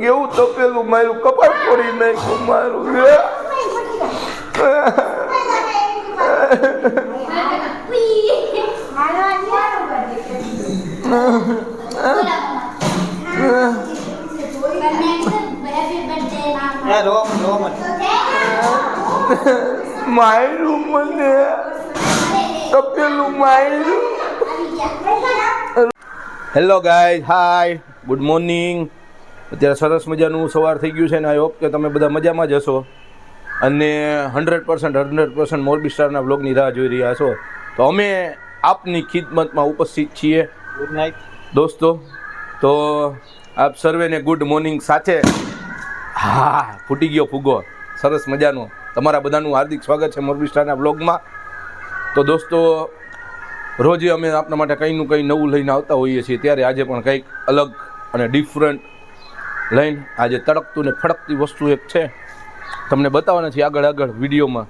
કેવું તપેલું મારું કપાળ ફોડી નાખ્યું મારું એ રો રો મત માર્યું મને, તપેલું માર્યું. Hello guys hi good morning અત્યારે સરસ મજાનું સવાર થઈ ગયું છે ને આઈ હોપ કે તમે બધા મજામાં જ હશો. અને hundred percent hundred percent Morbi સ્ટારના બ્લોગની રાહ જોઈ રહ્યા છો. તો અમે આપની ખિદમતમાં ઉપસ્થિત છીએ. ગુડ નાઇટ દોસ્તો તો આપ સર્વેને ગુડ મોર્નિંગ સાથે હા ફૂટી ગયો ફુગો. સરસ મજાનો. તમારા બધાનું હાર્દિક સ્વાગત છે મોરબી સ્ટારના બ્લોગમાં તો દોસ્તો રોજે અમે આપના માટે કંઈનું કંઈ નવું લઈને આવતા હોઈએ છીએ, ત્યારે આજે પણ કંઈક અલગ અને ડિફરન્ટ લઈને આજે તડકતું ને ફડકતી વસ્તુ એક છે. તમને બતાવવાના છીએ આગળ આગળ વિડીયોમાં.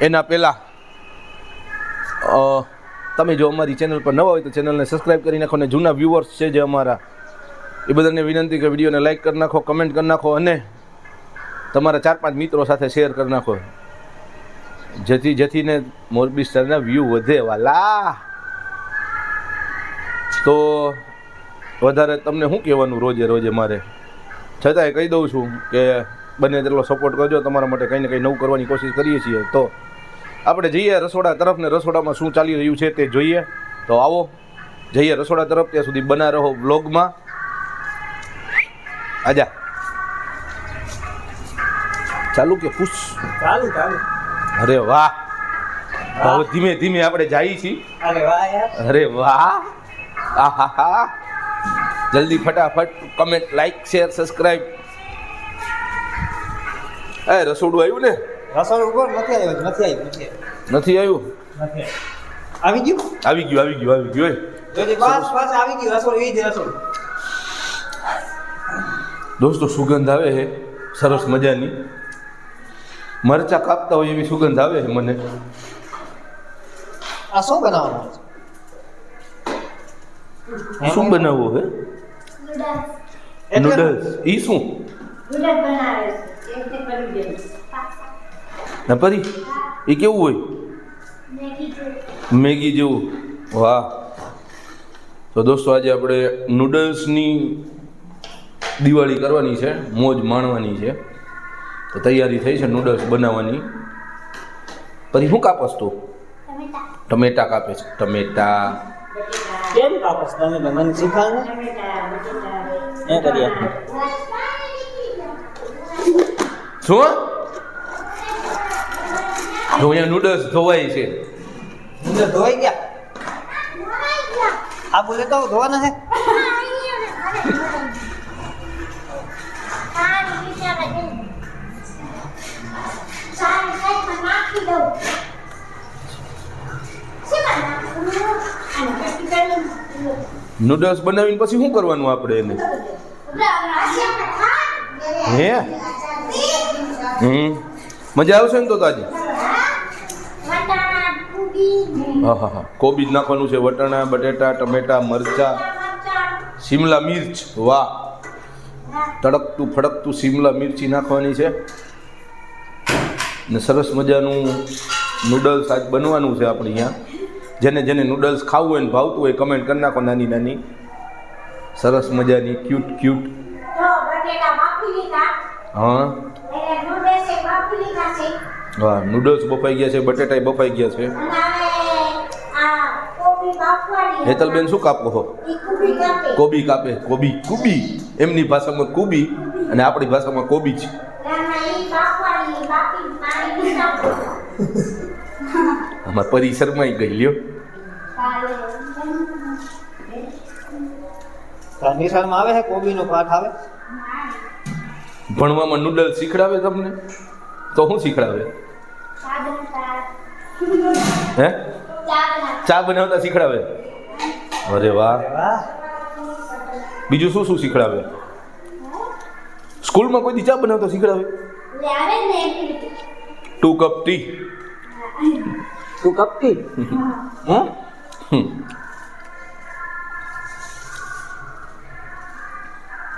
એના પહેલાં તમે જો અમારી ચેનલ પર નવા હોય તો ચેનલને સબસ્ક્રાઈબ કરી નાખો અને જૂના વ્યૂવર્સ છે જે અમારા, એ બધાને વિનંતી કે વિડીયોને લાઇક કરી નાખો કમેન્ટ કરી નાખો અને તમારા ચાર પાંચ મિત્રો સાથે શેર કરી નાખો. જેથી જતીને મોરબી સ્ટારના વ્યૂ વધે વાલા. તો વધારે તમને શું કહેવાનું રોજે રોજે મારે? છતાંય કહી દઉં છું કે બને તેટલો સપોર્ટ કરજો, તમારા માટે કંઈ ને કંઈ નવું કરવાની કોશિશ કરીએ છીએ. તો આપણે જઈએ રસોડા તરફ ને રસોડામાં શું ચાલી રહ્યું છે તે જોઈએ. તો આવો, જઈએ રસોડા તરફ, ત્યાં સુધી બના રહો બ્લોગમાં આજા. ચાલુ કે પુશ ચાલુ ચાલુ. અરે વાહ. હવે ધીમે ધીમે આપણે જઈએ છીએ. અરે વાહ અરે વાહ. આહાહા જલ્દી ફટાફટ કમેન્ટ લાઈક શેર સબસ્ક્રાઇબ એ રસોડું આવ્યું ને? રસોડું ઉપર નથી આવ્યું નથી આવ્યું. નથી આવ્યું. આવી ગયું? આવી ગયું આવી ગયું આવી ગયું જોજે બસ બસ આવી ગયું. રસોડું એ જ રસોડું. દોસ્તો સુગંધ આવે છે સરસ મજાની. મરચા કાપતા હોય એવી સુગંધ આવે છે મને. આ શું બનાવવાનું છે? શું બનાવવું હે નૂડલ્સ ઈ શું? ના પરી? એ કેવું હોય? મેગી જેવું. વાહ. તો દોસ્તો આજે આપણે નૂડલ્સની દિવાળી કરવાની છે મોજ માણવાની છે. તો તૈયારી થઈ છે નૂડલ્સ બનાવવાની. પછી શું કાપસ તું? ટમેટા કાપે છે. ટમેટા. કેમ કાપસ? તમે મને શીખાવ. એ કરીએ. શું? જો અહીંયા નૂડલ્સ ધોવાય છે. નૂડલ્સ ધોવાઈ ગયા? આ બોલે તો ધોવાના છે? નૂડલ્સ બનાવીને પછી શું કરવાનું આપણે એને? હે? હમ. મજા આવશે ને તો તાજી હા હા હા. કોબીજ નાખવાનું છે, વટાણા, બટેટા, ટમેટા, મરચા, શિમલા મિર્ચ. વાહ. તડકતું, ફડકતું શિમલા મિર્ચી નાખવાની છે. ને સરસ મજાનું નૂડલ્સ આજ બનવાનું છે આપણે અહીંયા. જેને જેને નૂડલ્સ ખાવું હોય ને ભાવતું હોય કમેન્ટ કરી નાખો નાની નાની. સરસ મજાની ક્યુટ ક્યુટ હા. હા નૂડલ્સ બફાઈ ગયા છે બટેટા બફાઈ ગયા છે. હેતલબેન શું કાપો છો? કોબી કાપે. કોબી કુબી એમની ભાષામાં કુબી અને આપણી ભાષામાં કોબી છે આમાં પરિસરમાં ગઈ લ્યો. નિશાળમાં આવે છે કોબીનો પાઠ આવે? ભણવામાં નૂડલ્સ શીખડાવે તમને? તો શું શીખડાવે? હે? ચા બનાવતા શીખડાવે? અરે વાહ વાહ. બીજું શું શું શીખડાવે? સ્કૂલમાં કોઈ દી ચા બનાવતા શીખડાવે? Two cup tea two cup tea હે?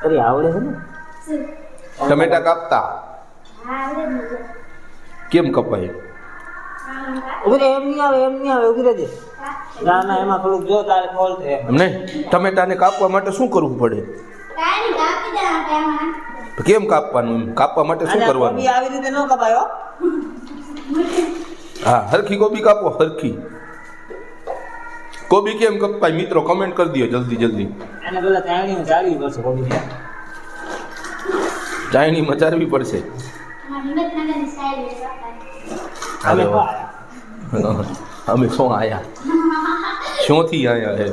અરે આવડે છે ને. ટમેટા કાપતા? કેમ કપાય? ઊભી રહે, એમ નહીં આવે એમ નહીં આવે ના ના એમાં થોડુંક જો તારે ફોલ થાય એમ નહીં ટમેટાને કાપવા માટે શું કરવું પડે? કેમ કાપવાનું એમ? કાપવા માટે શું કરવાનું? આવી રીતે ન કપાયો? હા હરખી કોબી કાપો હરખી. કોબી કેમ કપાય? મિત્રો કમેન્ટ કરી દો જલ્દી જલ્દી. એને પેલા ચાણીમાં ચાલવી પડશે કોબી. ચાયણી મચારવી પડશે. અમે શું આયા. શું થી શોથી આયા હે?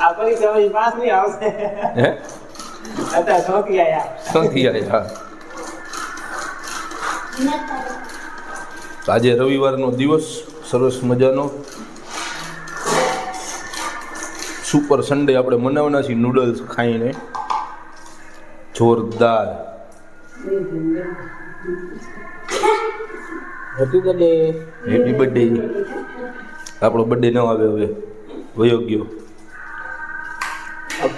આ પરીક્ષા પાસ નહીં આવશે હે? અત્યારે શોખી આયા. શોથી આયા. આજે રવિવારનો દિવસ સરસ મજાનો. સુપર સન્ડે આપણે મનાવવાના છીએ નૂડલ્સ ખાઈને. જોરદાર. હેપી બર્થડે હેપી બર્થડે આપણો બર્થડે ન આવે હવે. વયો ગયો.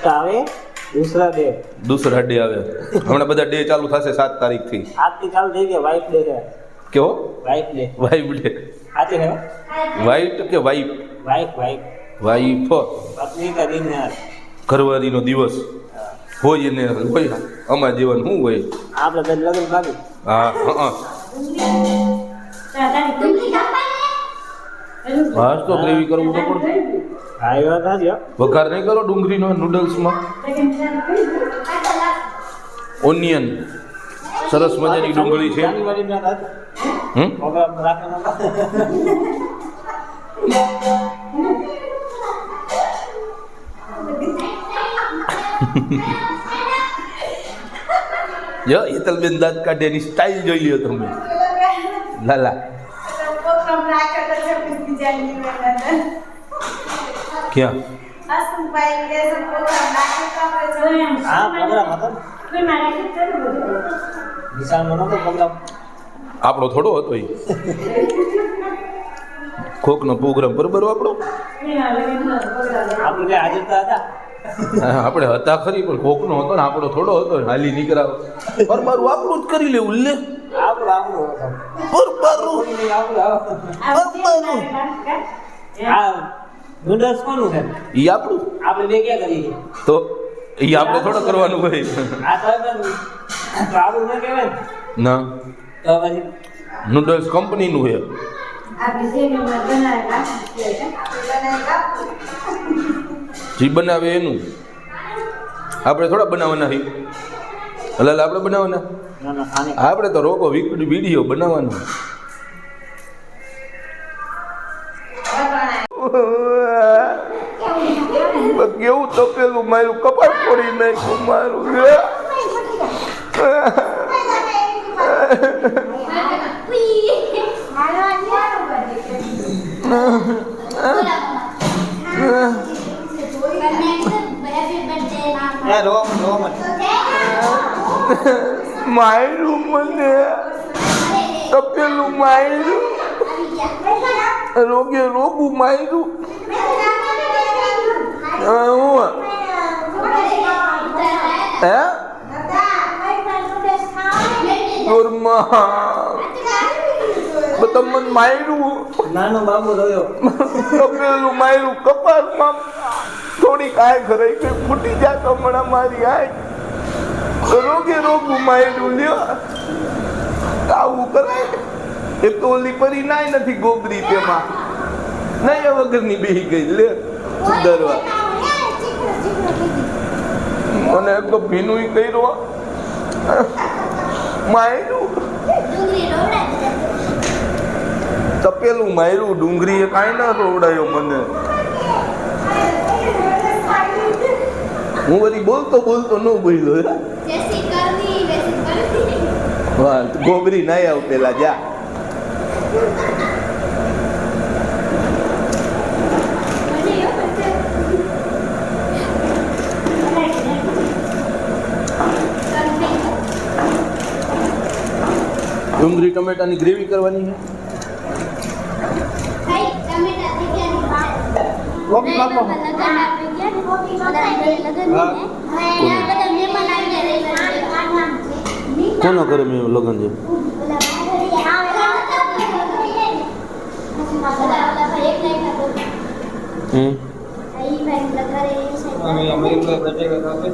આવે? દૂસરા ડે. દૂસરા ડે આવે. હમણાં બધા ડે ચાલુ થશે સાત તારીખથી. આજથી ચાલુ થઈ ગયા વાઇફ ડે છે. કેવો વાઇફ ડે વાઈફ ડે સાચી ને? વાઇફ કે વાઈફ વાઇફ વાઇફ વાઈફ પત્ની કા દિન ઘરવાળીનો દિવસ. હોય ને હોય અમારા જીવન શું હોય? આપણે તો લગન બાકી હા હા હા. તો ગ્રેવી કરવું તો હો. વઘાર નહીં કરો ડુંગળીનો નૂડલ્સમાં ઓનિયન સરસ મજાની ડુંગળી છે જાન્યુઆરી ના હતા. હમ પ્રોગ્રામ રાખવાનો હતો. જો હેતલબેન દાંત કાઢે એની સ્ટાઇલ જોઈ લ્યો તમે લાલા ક્યાં આપણો થોડો હતો એ કોકનો પ્રોગ્રામ બરોબર આપણો. આપણે હતા? આપણે હતા ખરી પણ કોકનો હતો ને આપણો થોડો હતો હાલી નીકળાવ પર મારું આપણું જ કરી લેવું લે. આપણું આપણું હતું. પર મારું. નૂડલ્સ કોનું છે. ઈ આપણું? આપણે બે ક્યાં કરીએ તો ઈ આપણે થોડો કરવાનું હોય. આ તો પણ તો આપણું ન કહેવાય. ના. તો પછી નૂડલ્સ કંપનીનું છે. જી બનાવે એનું. આપણે થોડા બનાવવાના છે. હલાલ આપણે બનાવવાના? ના ના ખાને આપણે તો રોકો વીડિયો બનાવવાનો. તપેલું મારું કપાળ ફોડી નાખ્યું મારું એ રો રો મત માર્યું મને. તપેલું માર્યું રોગે રોગું હવે હું હે. તમને માર્યું નાનો બાબુ રહ્યો. તપેલું માર્યું કપાળમાં થોડીક આંખ ઘરે કે ફૂટી જાત હમણાં મારી આય. રોગે રોગું માર્યું લ્યો. આવું કરે એ તો ઓલી પરી નાય નથી ગોબરી તેમાં. નહીં વગરની બેહી ગઈ લે. સુધારવા મને એમ તો ભીનું કર્યો માર્યું. તપેલું માર્યું ડુંગળીએ કાંઈ ના રોવડાયો મને. હું વળી બોલતો બોલતો ન બોલ્યો હે. હા ગોબરી નાય આવ પેલા જા. ડુંગળી ટમેટાની ગ્રેવી કરવાની છે. કોના? ઘરે મેં લગ્ન છે? હમ. અમે કાપે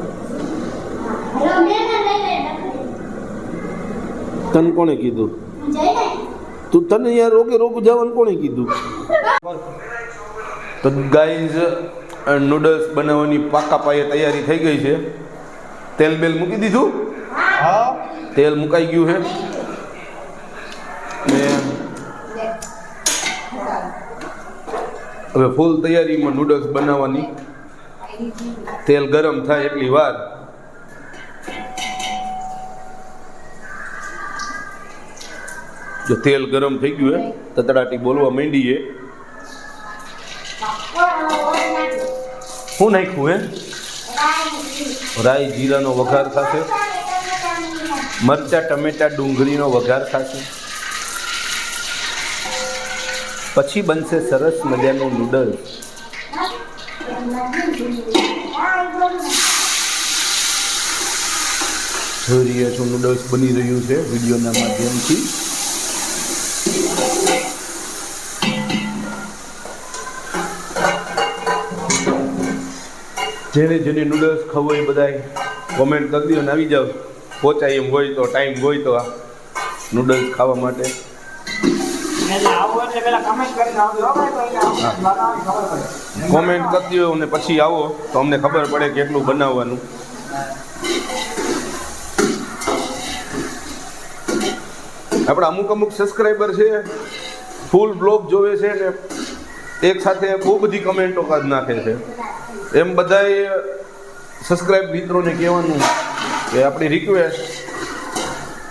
તને કોણે કીધું? તું તને અહીંયા રોકે રોક જવાનું કોણે કીધું? તો ગાઈઝ નૂડલ્સ બનાવવાની પાકા પાયે તૈયારી થઈ ગઈ છે. તેલ બેલ મૂકી દીધું? હા. તેલ મુકાઈ ગયું છે. ને હવે ફૂલ તૈયારીમાં નૂડલ્સ બનાવવાની. તેલ ગરમ થાય એટલી વાર. જો તેલ ગરમ થઈ ગયું હે તતડાટી બોલવા માંડીએ શું નાખ્યું હે? રાઈ જીરાનો વઘાર થશે. મરચા, ટમેટા, ડુંગળીનો વઘાર થશે. પછી બનશે સરસ મજાનું નૂડલ્સ જોઈ રહ્યા છો નૂડલ્સ બની રહ્યું છે વિડીયોના માધ્યમથી. જેને જેને નૂડલ્સ ખાવું હોય બધાય કોમેન્ટ કરી દો ને આવી જાઓ. પહોંચાય એમ હોય તો ટાઈમ હોય તો આ નૂડલ્સ ખાવા માટે. કોમેન્ટ કરી દો અને પછી આવો તો અમને ખબર પડે કેટલું બનાવવાનું. આપણા અમુક અમુક સબસ્ક્રાઈબર છે ફૂલ બ્લોગ જોવે છે ને એક સાથે બહુ બધી કમેન્ટો કાઢ નાખે છે. એમ બધાય સબસ્ક્રાઈબ મિત્રોને કહેવાનું કે આપણી રિક્વેસ્ટ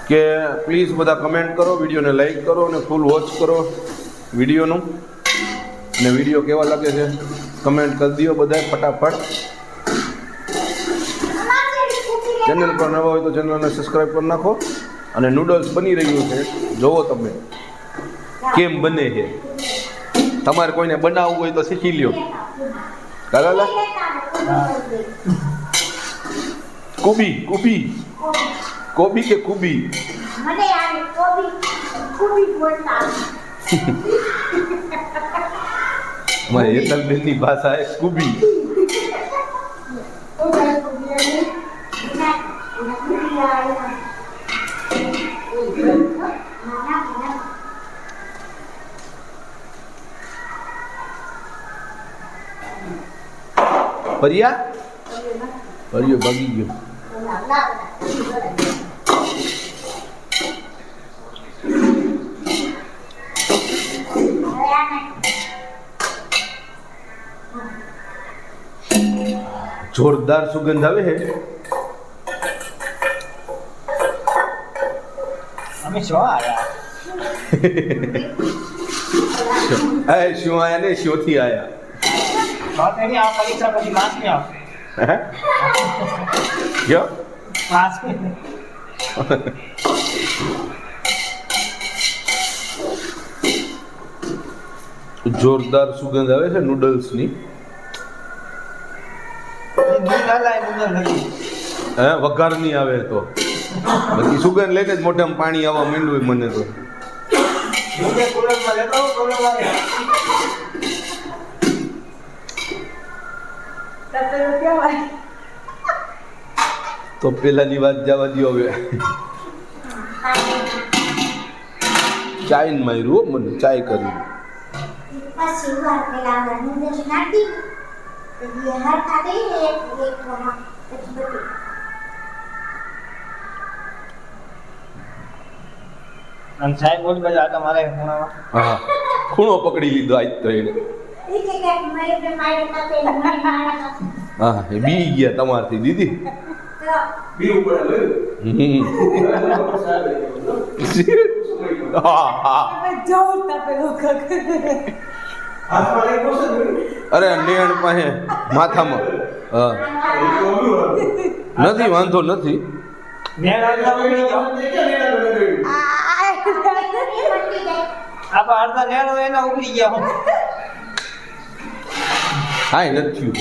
કે પ્લીઝ બધા કમેન્ટ કરો વિડીયોને લાઈક કરો અને ફૂલ વોચ કરો વિડીયોનું. અને વીડિયો કેવા લાગે છે કમેન્ટ કરી દો બધા ફટાફટ. ચેનલ પર નવા હોય તો ચેનલને સબસ્ક્રાઈબ કરી નાખો. અને નૂડલ્સ બની રહ્યું છે. જોવો તમે કેમ બને છે? તમારે કોઈને બનાવવું હોય તો શીખી લ્યો. કાલા કુબી કુબી. કોબી કે કુબી? આવે. અમારે હેતલબેનની ભાષા એ કુબી. ઉધર કોબી અને ના ના ખૂબી આવે. નાના નાના ફરિયા? ફરિયો ભાગી ગયો. જોરદાર સુગંધ આવે છે. અમે શું આવ્યા એ શું આવ્યા ને? શોથી આયા. વાત એની આ પરીક્ષા પછી પાસ નહીં આવશે હે? કયો જોરદાર સુગંધ આવે છે નૂડલ્સની હે વઘાર નહીં આવે તો. બાકી સુગંધ લઈને જ મોઢામાં પાણી આવવા માંડ્યું મને તો દૂધે કુલરમાં લેતો આવો, કુલરમાં લે. તપેલું કહેવાય તો પેલાની વાત જવા દો હવે. ચાઈન માર્યું હો મને ચાય કરી ખૂણો પકડી લીધો આજ તો એને. હા એ બી ગયા તમારથી દીદી. હા હા અરે નેણ પાસે માથામાં. હા. નથી વાંધો નથી. મેં અડધા નેરો એના ઉડી ગયા થાય નથી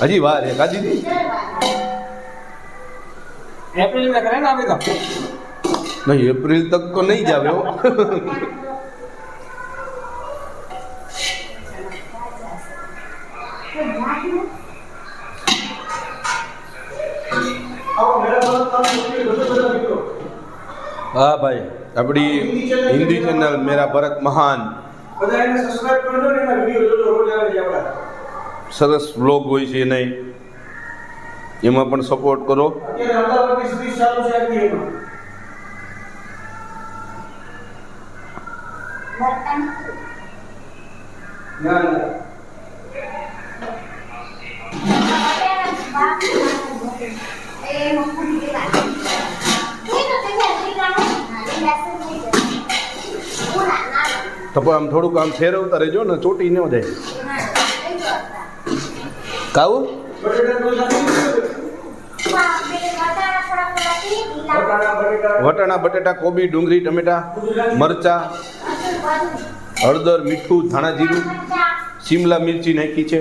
હજી વાર એક આજી નહીં એપ્રિલ તક તો નહીં જાવે હા. ભાઈ આપણી હિન્દી ચેનલ મેરા ભરત મહાન. બધા એને સબસ્ક્રાઇબ કરજો ને એના વીડિયો જોજો રોજ આવે છે આપણા સરસ વ્લોગ હોય છે નહીં એમાં પણ સપોર્ટ કરો. અત્યારે અમદાવાદની સિરીઝ ચાલુ છે આખી એમાં. ના ના. તો આમ થોડુંક આમ ફેરવતા રહેજો ને ચોટી ન જાય. કાવું? વટાણા બટેટા કોબી ડુંગળી ટમેટા મરચા હળદર મીઠું ધાણા જીરું શિમલા મિરચી નાખી છે.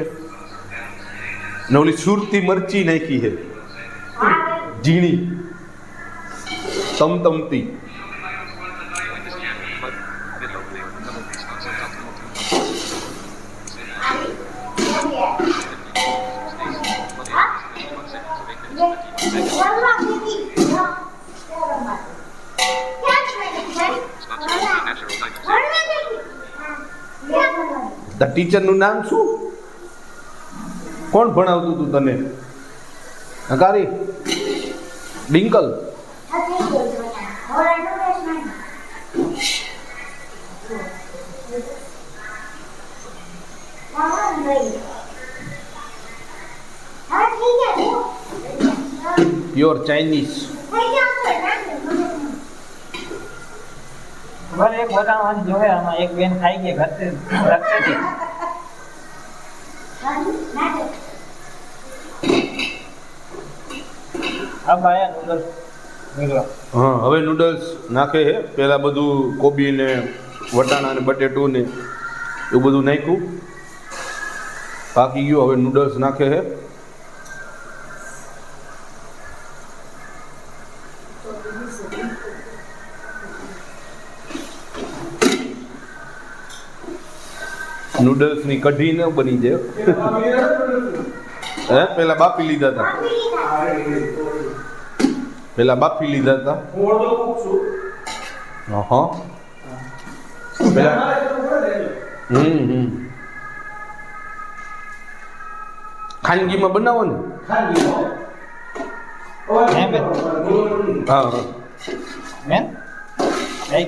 ને ઓલી સુરતી મરચી નાખી છે. ઝીણી. તમતમતી. તા ટીચરનું નામ શું? કોણ ભણાવતું તું તને? હકારી? ડિંકલ? પ્યોર ચાઇનીઝ ઘર એક વટાણવાની જોવે, આમાં એક બેન ખાઈ ગઈ ઘરતે રખતેથી હા હવે નૂડલ્સ નાખે છે. પહેલા બધું કોબી ને વટાણા ને બટેટું ને એવું બધું નાખ્યું. પાકી ગયું, હવે નૂડલ્સ નાખે છે. Thank you. નૂડલ્સની કઢી ન બની જાય. હે? પેલા બાફી લીધા હતા પેલા બાફી લીધા હતા હું પેલા ખાનગીમાં બનાવો ને હા. બેન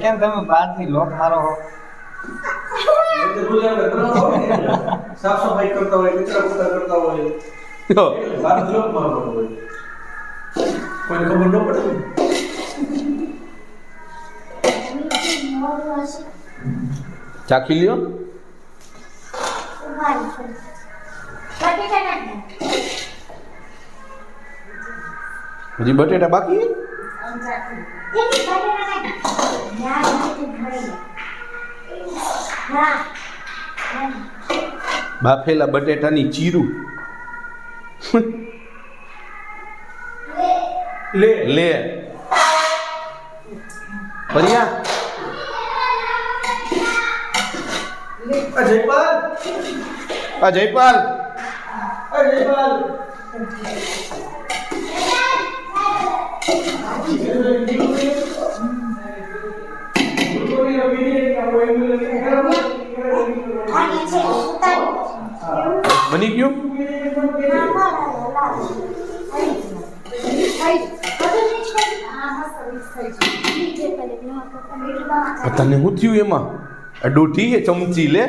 કેમ તમે બહારથી લોટ મારો હો હોય સાફ સફાઈ કરતા હોય કચરા કુતરા કરતા હોય. બહાર જોબ હોય. કોઈને ખબર ન પડે ચાખી લ્યો. હજી બટેટા બાકી બાફેલા બટેટાની ચીરું. લે. લે. પરિયા આ જયપાલ. અજયપાલ Thank આ જયપાલ ગયું? તને શું થયું એમાં? આ એ ચમચી લે.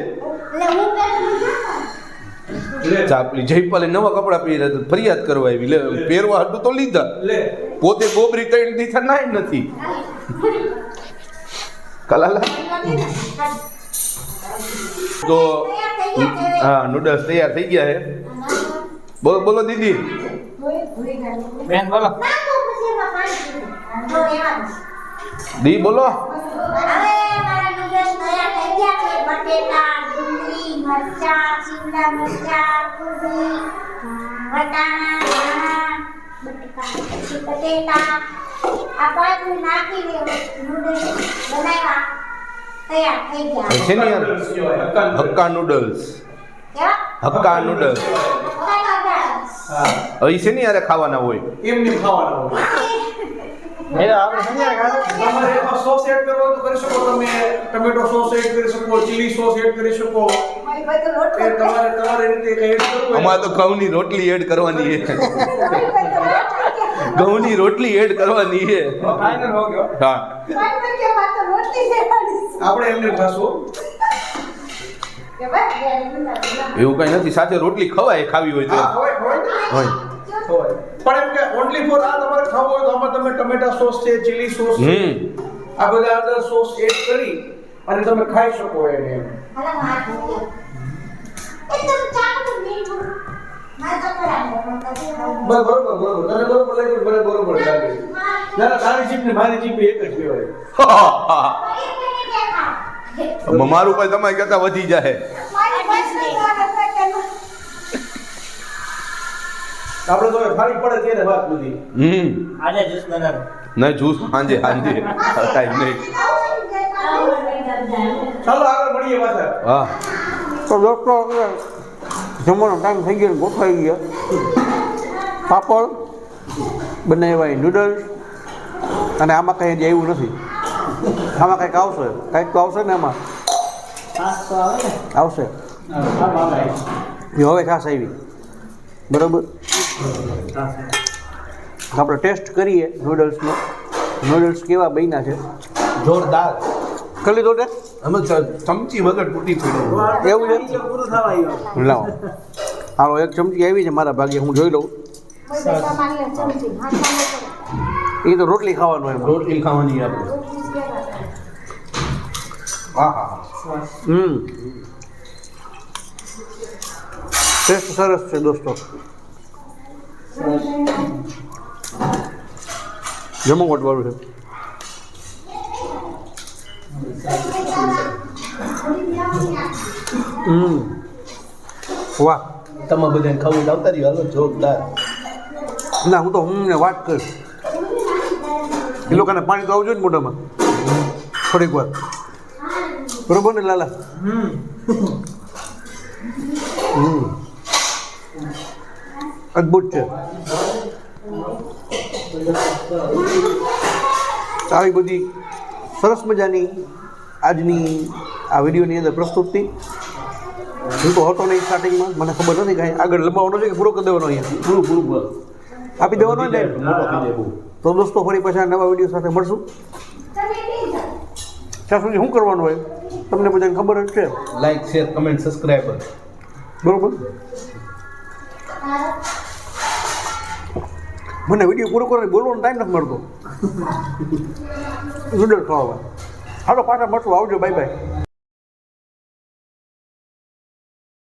લે. ચાપલી જયપાલે નવા કપડા પહેર્યા ફરિયાદ કરવા આવી. લે પહેરવા હતું તો લીધા. પોતે ગોબરી ત્રણ દીધા નાય નથી. કલાલા. તો હા નૂડલ્સ તૈયાર થઈ ગયા છે. બોલો બોલો દીદી. બેન બોલો. દી બોલો. હવે મારા નૂડલ્સ તૈયાર થઈ ગયા છે. બટેટા આ બધું નાખીને નૂડલ્સ બનાવ્યા. છે ને હક્કા નૂડલ્સ હક્કા નૂડલ્સ હવે છે ને યારે ખાવાના હોય એમને ખાવાના હોય આપણે સમજ્યા કાકા તમારે એમાં સોસ એડ કરવો તો કરી શકો તમે ટમેટો સોસ એડ કરી શકો ચીલી સોસ એડ કરી શકો તમારે તમારે રીતે એડ કરવું અમારે તો ઘઉંની રોટલી એડ કરવાની છે ઘઉંની રોટલી એડ કરવાની છે ફાઇનલ હો ગયો હા આપણે એમને ખાશો. એવું કઈ નથી સાથે રોટલી ખવાય ખાવી હોય તો. હોય હોય. હોય. હોય. પણ એમ કે ઓન્લી ફોર આ તમારે ખાવું હોય તો આમાં તમે ટમેટા સોસ છે ચીલી સોસ છે આ બધા અંદર સોસ એડ કરી અને તમે ખાઈ શકો એને એમ. બરોબર બરોબર. તને બરોબર લાગ્યું મને બરોબર લાગે ના ના તારી જીભ ને મારી જીભ એક જ કહેવાય. મારું પણ તમારી કરતા વધી જાય આપણે તો હવે પડે ત્યારે વાત બધી. હમ. આજે જ્યુસ બનાવ. નહીં જૂસ સાંજે સાંજે ટાઈમ નહીં. ચાલો આગળ મળીએ પાછા. હા. તો દોસ્તો જમવાનો ટાઈમ થઈ ગયો ગોઠવાઈ ગયો. પાપડ બનાવ્યા નૂડલ્સ અને આમાં કંઈ જ આવ્યું નથી. આમાં કંઈક આવશે? કંઈક તો આવશે ને એમાં? આવશે. હવે ખાસ આવી. બરાબર? આપણે ટેસ્ટ કરીએ નૂડલ્સનો નૂડલ્સ કેવા બન્યા છે? જોરદાર. કરી લીધો અમે ચમચી વગર તૂટી પડ્યો. એવું છે? લાવો. હાલો એક ચમચી આવી છે મારા ભાગે હું જોઈ લઉં. એ તો રોટલી ખાવાનું એમ. રોટલી ખાવાની આપણે રોટલી જ કહેવાય. હા હા હમ. ટેસ્ટ સરસ છે દોસ્તો. જમો વાળું છે? હમ. વાહ. તમે બધાને ખાવું લાવતા રહ્યો. હાલો જોરદાર. ના હું તો હું ને વાત કરીશ. એ લોકોને પાણી તો આવજો ને મોઢામાં. થોડીક વાર. બરોબર ને લાલા? હમ. અદ્ભુત છે. આવી બધી સરસ મજાની આજની આ વિડીયોની અંદર પ્રસ્તુતિ. હું તો હતો નહીં સ્ટાર્ટિંગમાં મને ખબર નથી કાંઈ. આગળ લંબાવવાનો છે કે પૂરો કરી દેવાનો અહીંયા? પૂરું પૂરું આપી દેવાનો ને તો દોસ્તો ફરી પાછા નવા વીડિયો સાથે મળશું. ત્યાં સુધી શું કરવાનું હોય? તમને બધાને ખબર જ છે લાઈક શેર કમેન્ટ સબસ્ક્રાઈબર બરોબર? મને વીડિયો પૂરો કરવાની બોલવાનો ટાઈમ નથી મળતો. નૂડલ ખાવા હાલો પાછા મળશું. આવજો બાય બાય